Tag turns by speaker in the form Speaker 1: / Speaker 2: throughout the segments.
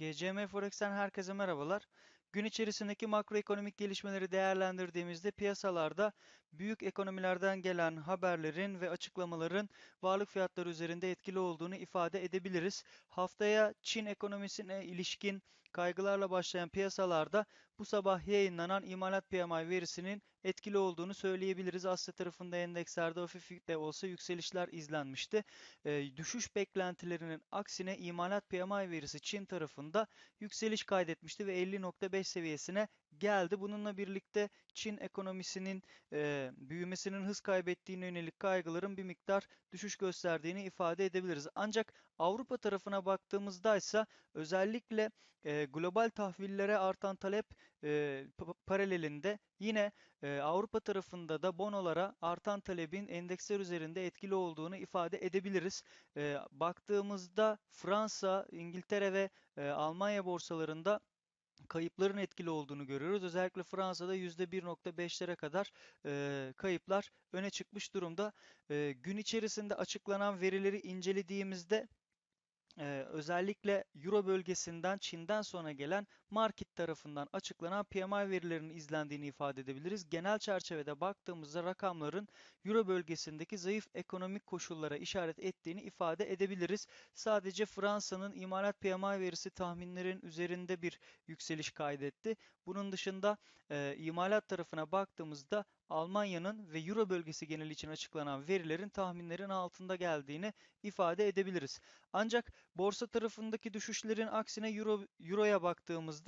Speaker 1: GCM Forex'ten herkese merhabalar. Gün içerisindeki makroekonomik gelişmeleri değerlendirdiğimizde piyasalarda büyük ekonomilerden gelen haberlerin ve açıklamaların varlık fiyatları üzerinde etkili olduğunu ifade edebiliriz. Haftaya Çin ekonomisine ilişkin kaygılarla başlayan piyasalarda bu sabah yayınlanan imalat PMI verisinin etkili olduğunu söyleyebiliriz. Asya tarafında endekslerde hafif de olsa yükselişler izlenmişti. E, düşüş beklentilerinin aksine imalat PMI verisi Çin tarafında yükseliş kaydetmişti ve 50.5 seviyesine geldi. Bununla birlikte Çin ekonomisinin e, büyümesinin hız kaybettiğine yönelik kaygıların bir miktar düşüş gösterdiğini ifade edebiliriz. Ancak Avrupa tarafına baktığımızda ise özellikle e, global tahvillere artan talep e, paralelinde yine e, Avrupa tarafında da bonolara artan talebin endeksler üzerinde etkili olduğunu ifade edebiliriz. E, baktığımızda Fransa, İngiltere ve e, Almanya borsalarında kayıpların etkili olduğunu görüyoruz. Özellikle Fransa'da %1.5'lere kadar e, kayıplar öne çıkmış durumda. E, gün içerisinde açıklanan verileri incelediğimizde ee, özellikle Euro bölgesinden Çin'den sonra gelen market tarafından açıklanan PMI verilerinin izlendiğini ifade edebiliriz. Genel çerçevede baktığımızda rakamların Euro bölgesindeki zayıf ekonomik koşullara işaret ettiğini ifade edebiliriz. Sadece Fransa'nın imalat PMI verisi tahminlerin üzerinde bir yükseliş kaydetti. Bunun dışında e, imalat tarafına baktığımızda Almanya'nın ve Euro bölgesi geneli için açıklanan verilerin tahminlerin altında geldiğini ifade edebiliriz. Ancak borsa tarafındaki düşüşlerin aksine Euro, Euro'ya baktığımızda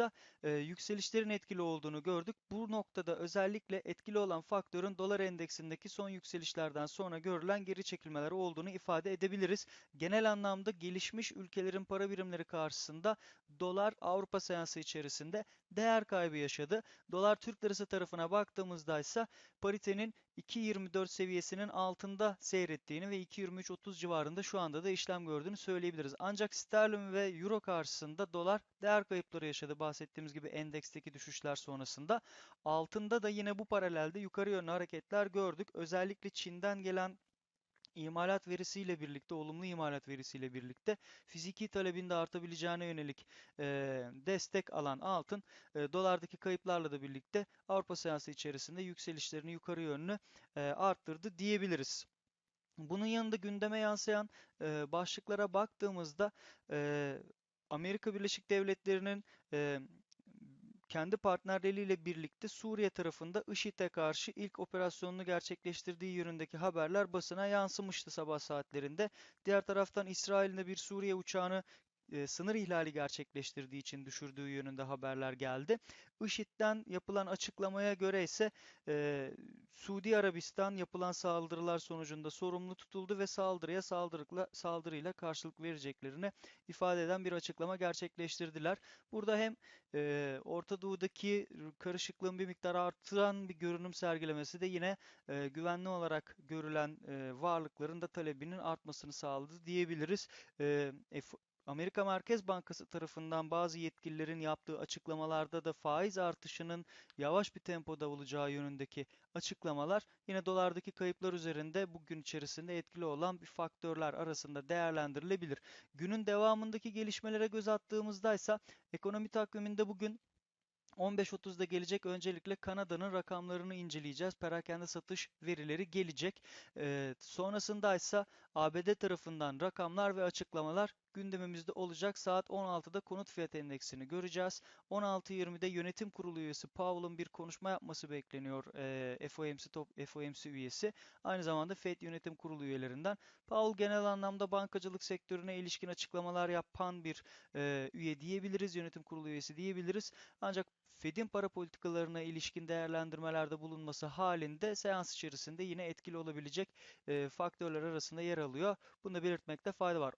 Speaker 1: e, yükselişlerin etkili olduğunu gördük. Bu noktada özellikle etkili olan faktörün dolar endeksindeki son yükselişlerden sonra görülen geri çekilmeler olduğunu ifade edebiliriz. Genel anlamda gelişmiş ülkelerin para birimleri karşısında dolar Avrupa seansı içerisinde değer kaybı yaşadı. Dolar Türk lirası tarafına baktığımızda ise paritenin 2.24 seviyesinin altında seyrettiğini ve 2.23.30 civarında şu anda da işlem gördüğünü söyleyebiliriz. Ancak sterlin ve euro karşısında dolar değer kayıpları yaşadı. Bahsettiğimiz gibi endeksteki düşüşler sonrasında. Altında da yine bu paralelde yukarı yönlü hareketler gördük. Özellikle Çin'den gelen imalat verisiyle birlikte, olumlu imalat verisiyle birlikte fiziki talebin de artabileceğine yönelik e, destek alan altın e, dolardaki kayıplarla da birlikte Avrupa seansı içerisinde yükselişlerini yukarı yönlü e, arttırdı diyebiliriz. Bunun yanında gündeme yansıyan e, başlıklara baktığımızda e, Amerika Birleşik Devletleri'nin e, kendi partnerleriyle birlikte Suriye tarafında IŞİD'e karşı ilk operasyonunu gerçekleştirdiği yönündeki haberler basına yansımıştı sabah saatlerinde. Diğer taraftan İsrail'in de bir Suriye uçağını e, sınır ihlali gerçekleştirdiği için düşürdüğü yönünde haberler geldi. IŞİD'den yapılan açıklamaya göre ise e, Suudi Arabistan yapılan saldırılar sonucunda sorumlu tutuldu ve saldırıya saldırıyla, saldırıyla karşılık vereceklerini ifade eden bir açıklama gerçekleştirdiler. Burada hem e, Orta Doğu'daki karışıklığın bir miktar artıran bir görünüm sergilemesi de yine e, güvenli olarak görülen e, varlıkların da talebinin artmasını sağladı diyebiliriz. E, Amerika Merkez Bankası tarafından bazı yetkililerin yaptığı açıklamalarda da faiz artışının yavaş bir tempoda olacağı yönündeki açıklamalar yine dolardaki kayıplar üzerinde bugün içerisinde etkili olan bir faktörler arasında değerlendirilebilir. Günün devamındaki gelişmelere göz attığımızda ise ekonomi takviminde bugün 15.30'da gelecek. Öncelikle Kanada'nın rakamlarını inceleyeceğiz. Perakende satış verileri gelecek. Ee, sonrasında ise ABD tarafından rakamlar ve açıklamalar gündemimizde olacak. Saat 16'da konut fiyat endeksini göreceğiz. 16.20'de yönetim kurulu üyesi Powell'ın bir konuşma yapması bekleniyor. E, FOMC, top, FOMC üyesi. Aynı zamanda Fed yönetim kurulu üyelerinden. Powell genel anlamda bankacılık sektörüne ilişkin açıklamalar yapan bir e, üye diyebiliriz. Yönetim kurulu üyesi diyebiliriz. Ancak Fed'in para politikalarına ilişkin değerlendirmelerde bulunması halinde seans içerisinde yine etkili olabilecek e, faktörler arasında yer alıyor. Bunu da belirtmekte fayda var.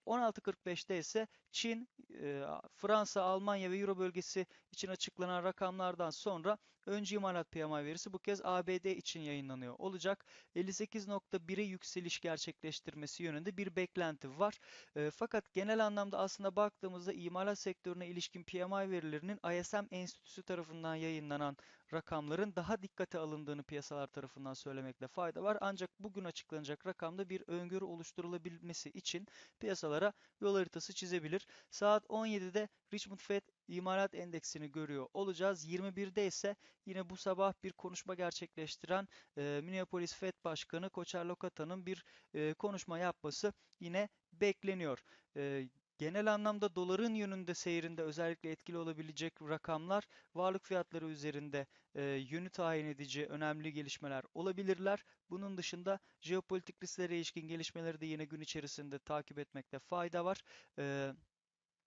Speaker 1: 16.45'te ise Çin, e, Fransa, Almanya ve Euro bölgesi için açıklanan rakamlardan sonra Öncü imalat PMI verisi bu kez ABD için yayınlanıyor olacak. 58.1'e yükseliş gerçekleştirmesi yönünde bir beklenti var. E, fakat genel anlamda aslında baktığımızda imalat sektörüne ilişkin PMI verilerinin ISM Enstitüsü tarafından yayınlanan rakamların daha dikkate alındığını piyasalar tarafından söylemekte fayda var. Ancak bugün açıklanacak rakamda bir öngörü oluşturulabilmesi için piyasalara yol haritası çizebilir. Saat 17'de Richmond Fed imalat endeksini görüyor olacağız. 21'de ise yine bu sabah bir konuşma gerçekleştiren e, Minneapolis Fed Başkanı Koçer Lokata'nın bir e, konuşma yapması yine bekleniyor. E, Genel anlamda doların yönünde seyrinde özellikle etkili olabilecek rakamlar varlık fiyatları üzerinde e, yönü tayin edici önemli gelişmeler olabilirler. Bunun dışında jeopolitik risklere ilişkin gelişmeleri de yine gün içerisinde takip etmekte fayda var. E,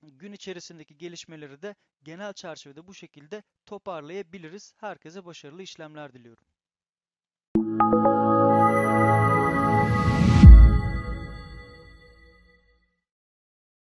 Speaker 1: gün içerisindeki gelişmeleri de genel çerçevede bu şekilde toparlayabiliriz. Herkese başarılı işlemler diliyorum.